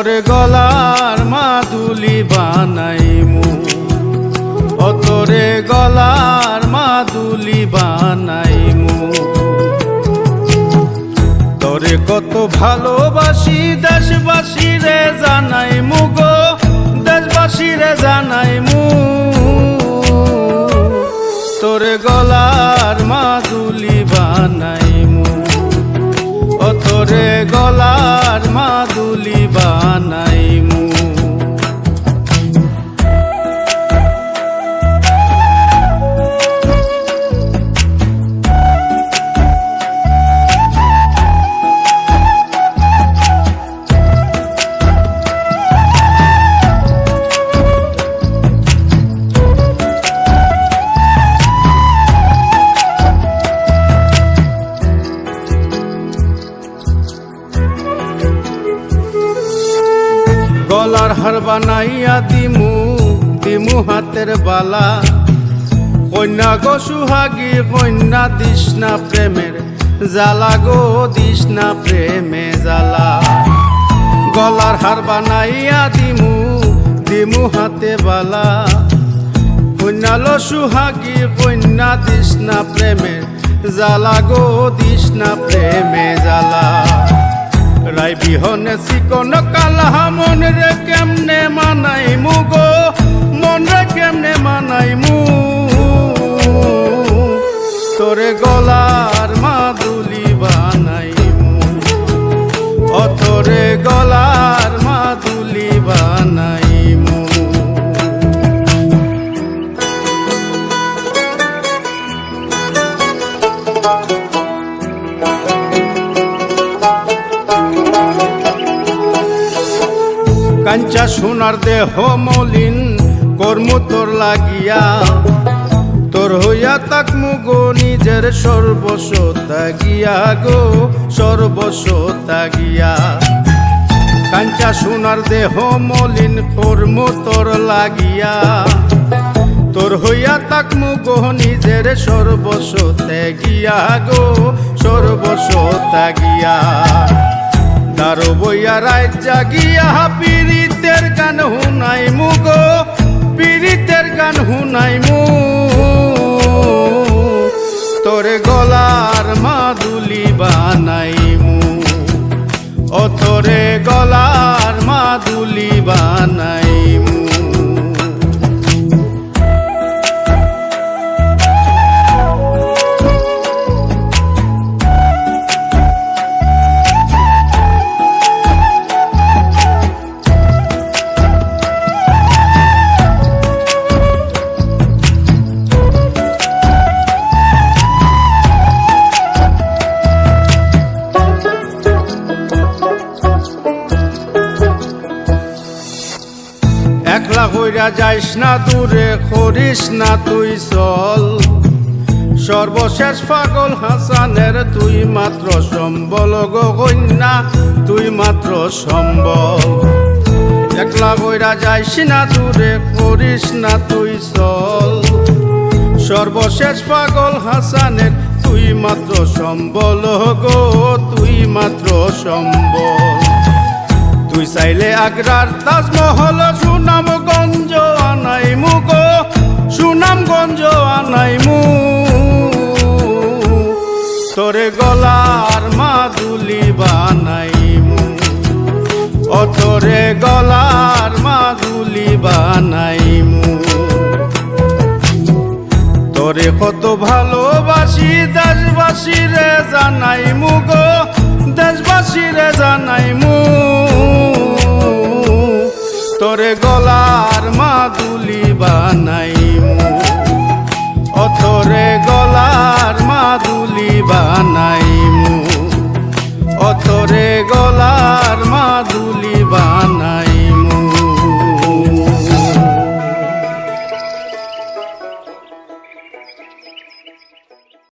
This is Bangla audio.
তোর গলার মাদুলি বানাইমু। ও তোরে গলার মাদুলি বানাইমু। তোরে কত ভালোবাসি, দেশবাসী রে জানাইমু গো, দেশবাসী রে জানাইমু। তোর গলার মাদুলি বানাই গলার মাদুলি বানাই। হার বানাইয়া দিমু দিমু হাতের বালা। কন্যা গো সুহাগী কন্যা দিসনা প্রেমের জ্বালা গো দিসনা প্রেমে জ্বালা। গলার হার বানাইয়া দিমু দিমু হাতে বালা। কন্যা লো সুহাগী কন্যা দিসনা প্রেমের জ্বালা গো দিসনা প্রেমে জ্বালা। রাই বিহনে চিকন কাঞ্চা সোনার দেহ মলিন, কর্ম তোর লাগিয়া। তোর হইয়া তাক মুগো নিজের সর্বস্ব তাগিয়া গো, সর্বস্ব তাগিয়া কাঞ্চা সোনার দেহ মলিন কর্ম তোর লাগিয়া। তোর হইয়া তাক মুগো নিজের সর্বস্ব ত্যাগিয়া গো, সর্বস্ব ত্যাগিয়া। দারো বইয়া রাত জাগিয়া পীড়িতের গান হুনাই মুগো পীড়িতের গান হুনাই গলার মাদুলি বানাই। একলা হইরা যাইস না দূরে করিস না তুই চল। সর্বশেষ পাগল হাসানের তুই মাত্র সম্বল গো কন্যা, তুই মাত্র সম্বল। একলা হইরা যাইস না দূরে করিস না তুই চল। সর্বশেষ পাগল হাসানের তুই মাত্র সম্বল গো, তুই মাত্র সম্বল। তুই চাইলে আগ্রার তাজমহল, সুনামগঞ্জ আনাই মুগো সুনামগঞ্জ আনাই মু তোরে গলার মাদুলি বানাই মু ও তোরে গলার মাদুলি বানাই মু তোরে কত ভালোবাসি দেশবাসী রে জানাই মু গো দেশবাসী রে জানাই মু